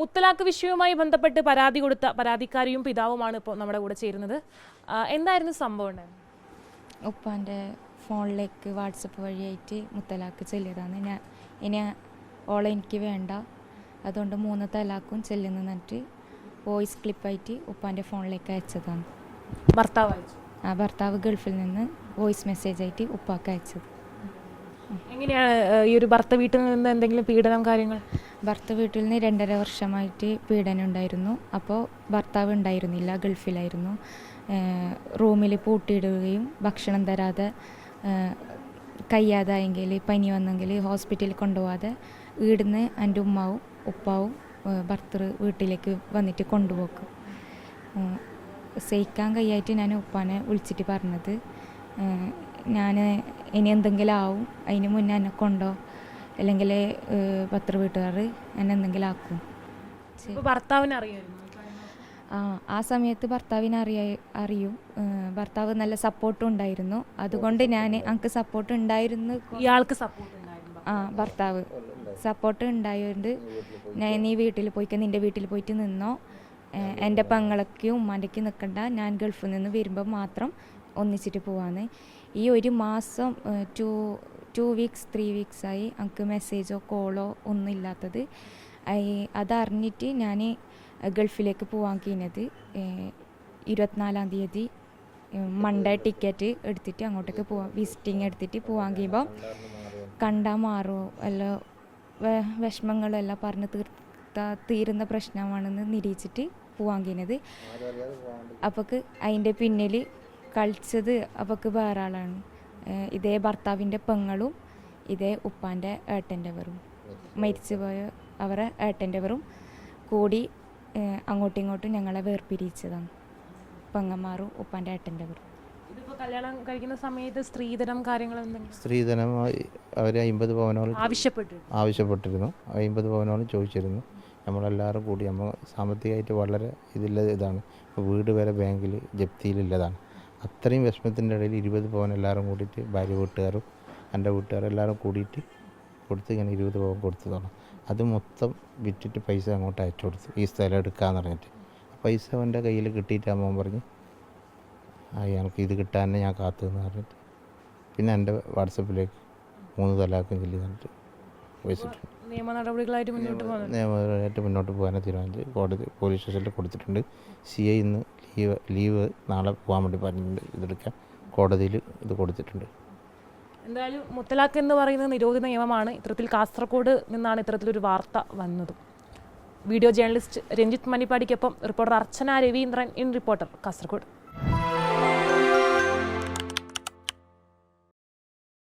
മുത്തലാഖ് വിഷയവുമായി ബന്ധപ്പെട്ട് പരാതി കൊടുത്ത പരാതിക്കാരിയും പിതാവുമാണ് ഇപ്പോൾ നമ്മുടെ കൂടെ ചേരുന്നത്. എന്തായിരുന്നു സംഭവം ഉപ്പാന്റെ ഫോണിലേക്ക് വാട്സപ്പ് വഴിയായിട്ട് മുത്തലാക്ക് ചെല്ലിയതാണ്. ഞാൻ ഇനി ഓളെ എനിക്ക് വേണ്ട. അതുകൊണ്ട് മൂന്ന് തലാക്കും ചെല്ലുന്നു എന്നിട്ട് വോയിസ് ക്ലിപ്പായിട്ട് ഉപ്പാന്റെ ഫോണിലേക്ക് അയച്ചതാണ്. ഭർത്താവ് അയച്ചു. ആ ഭർത്താവ് ഗൾഫിൽ നിന്ന് വോയിസ് മെസ്സേജ് ആയിട്ട് ഉപ്പാക്ക് അയച്ചത്. എങ്ങനെയാണ് ഈ ഒരു ഭർത്ത വീട്ടിൽ നിന്ന് എന്തെങ്കിലും പീഡനം കാര്യങ്ങൾ? ഭർത്ത വീട്ടിൽ നിന്ന് രണ്ടര വർഷമായിട്ട് പീഡനം ഉണ്ടായിരുന്നു. അപ്പോൾ ഭർത്താവ് ഉണ്ടായിരുന്നില്ല ഗൾഫിലായിരുന്നു. റൂമിൽ പൂട്ടിയിടുകയും ഭക്ഷണം തരാതെ കയ്യാതായെങ്കിൽ പനി വന്നെങ്കിൽ ഹോസ്പിറ്റലിൽ കൊണ്ടുപോകാതെ ഈടുന്ന് എന്റെ ഉമ്മാവും ഉപ്പാവും ഭർത്തർ ഭർത്തൃ വീട്ടിലേക്ക് വന്നിട്ട് കൊണ്ടുപോക്കും. സഹിക്കാൻ കയ്യായിട്ട് ഞാൻ ഉപ്പാനെ വിളിച്ചിട്ട് പറഞ്ഞത് ഞാൻ ഇനി എന്തെങ്കിലും ആവും അതിന് മുന്നേ എന്നെ കൊണ്ടോ അല്ലെങ്കിൽ പത്ര വീട്ടുകാർ എന്നെ എന്തെങ്കിലും ആക്കും. ഭർത്താവിന് അറിയായിരുന്നു ആ ആ സമയത്ത് ഭർത്താവിനെ അറിയ അറിയും. ഭർത്താവ് നല്ല സപ്പോർട്ടും ഉണ്ടായിരുന്നു. അതുകൊണ്ട് ഞാൻ എനിക്ക് സപ്പോർട്ട് ഉണ്ടായിരുന്നു. ഇയാൾക്ക് സപ്പോർട്ട് ആ ഭർത്താവ്. സപ്പോർട്ട് ഉണ്ടായതുകൊണ്ട് ഞാൻ നീ വീട്ടിൽ പോയിക്ക നിന്റെ വീട്ടിൽ പോയിട്ട് നിന്നോ. എന്റെ പങ്ങളൊക്കെയും ഉമ്മാന്റെക്കും നിൽക്കണ്ട ഞാൻ ഗൾഫിൽ നിന്ന് വരുമ്പോൾ മാത്രം ഒന്നിച്ചിട്ട് പോവാന്ന്. ഈ ഒരു മാസം ടു ടു വീക്സ് ത്രീ വീക്സായി എനിക്ക് മെസ്സേജോ കോളോ ഒന്നും ഇല്ലാത്തത്. അതറിഞ്ഞിട്ട് ഞാൻ ഗൾഫിലേക്ക് പോവാൻ കഴിഞ്ഞത് ഇരുപത്തിനാലാം തീയതി മൺഡേ ടിക്കറ്റ് എടുത്തിട്ട് അങ്ങോട്ടേക്ക് പോവാ വിസിറ്റിംഗ് എടുത്തിട്ട് പോവാൻ കഴിയുമ്പോൾ കണ്ടാൽ മാറുമോ അല്ല വിഷമങ്ങളെല്ലാം പറഞ്ഞ് തീർത്ത തീരുന്ന പ്രശ്നമാണെന്ന് നിരീക്ഷിച്ചിട്ട് പോവാൻ കഴിഞ്ഞത്. അപ്പോൾക്ക് അതിന്റെ പിന്നിൽ കളിച്ചത് അപ്പോൾക്ക് വേറെ ആളാണ്. ഇതേ ഭർത്താവിന്റെ പെങ്ങളും ഇതേ ഉപ്പാന്റെ ഏട്ടന്റെവരും മരിച്ചുപോയ അവരെ ഏട്ടന്റെവരും കൂടി അങ്ങോട്ടും ഇങ്ങോട്ടും ഞങ്ങളെ വേർപിരിച്ചതാണ് പെങ്ങന്മാറും ഉപ്പാന്റെ ഏട്ടന്റെവരും ഇതിപ്പോൾ കല്യാണം കഴിക്കുന്ന സമയത്ത് സ്ത്രീധനം കാര്യങ്ങൾ സ്ത്രീധനം സ്ത്രീധനമായി അവർ അമ്പത് പവനോളം ആവശ്യപ്പെട്ടു ആവശ്യപ്പെട്ടിരുന്നു. അമ്പത് പവനോളം ചോദിച്ചിരുന്നു. നമ്മളെല്ലാവരും കൂടി നമ്മൾ സാമ്പത്തികമായിട്ട് വളരെ ഇതില്ല ഇതാണ്. വീട് വരെ ബാങ്കിൽ ജപ്തിയിലുള്ളതാണ് അത്രയും വിഷമത്തിന്റെ ഇടയിൽ ഇരുപത് പവൻ എല്ലാവരും കൂടിയിട്ട് ഭാര്യ വീട്ടുകാരും എന്റെ വീട്ടുകാരും എല്ലാവരും കൂടിയിട്ട് കൊടുത്ത് ഇങ്ങനെ ഇരുപത് പവൻ കൊടുത്തതാണ്. അത് മൊത്തം വിറ്റിട്ട് പൈസ അങ്ങോട്ട് അയച്ചു കൊടുത്തു. ഈ സ്ഥലം എടുക്കാന്ന് പറഞ്ഞിട്ട്. പൈസ അവന്റെ കയ്യിൽ കിട്ടിയിട്ട് അമ്മ പറഞ്ഞു അയാൾക്ക് ഇത് കിട്ടാൻ തന്നെ ഞാൻ കാത്തു എന്ന് പറഞ്ഞിട്ട്. പിന്നെ എന്റെ വാട്സപ്പിലേക്ക് മൂന്ന് തലാക്കും ചൊല്ലി തന്നിട്ട് വെച്ചിട്ടുണ്ട് നിയമ നടപടികളായിട്ട് മുന്നോട്ട് പോകുന്നത് നിയമപരമായിട്ട് മുന്നോട്ട് പോകാനാണ് തീരുമാനിച്ച് കോടതി പോലീസ് സ്റ്റേഷനിൽ കൊടുത്തിട്ടുണ്ട്. സി ഐ ഇന്ന് ലീവ് ലീവ് നാളെ പോകാൻ വേണ്ടി പറഞ്ഞിട്ടുണ്ട്. ഇതെടുക്കാൻ കോടതിയിൽ ഇത് കൊടുത്തിട്ടുണ്ട്. എന്തായാലും മുത്തലാഖ് എന്ന് പറയുന്നത് നിരോധിത നിയമമാണ്. ഇത്തരത്തിൽ കാസർഗോഡ് നിന്നാണ് ഇത്തരത്തിലൊരു വാർത്ത വന്നത്. Video journalist Ranjith മണിപ്പാടിക്കൊപ്പം reporter Archana Raveendran in reporter Kasaragod.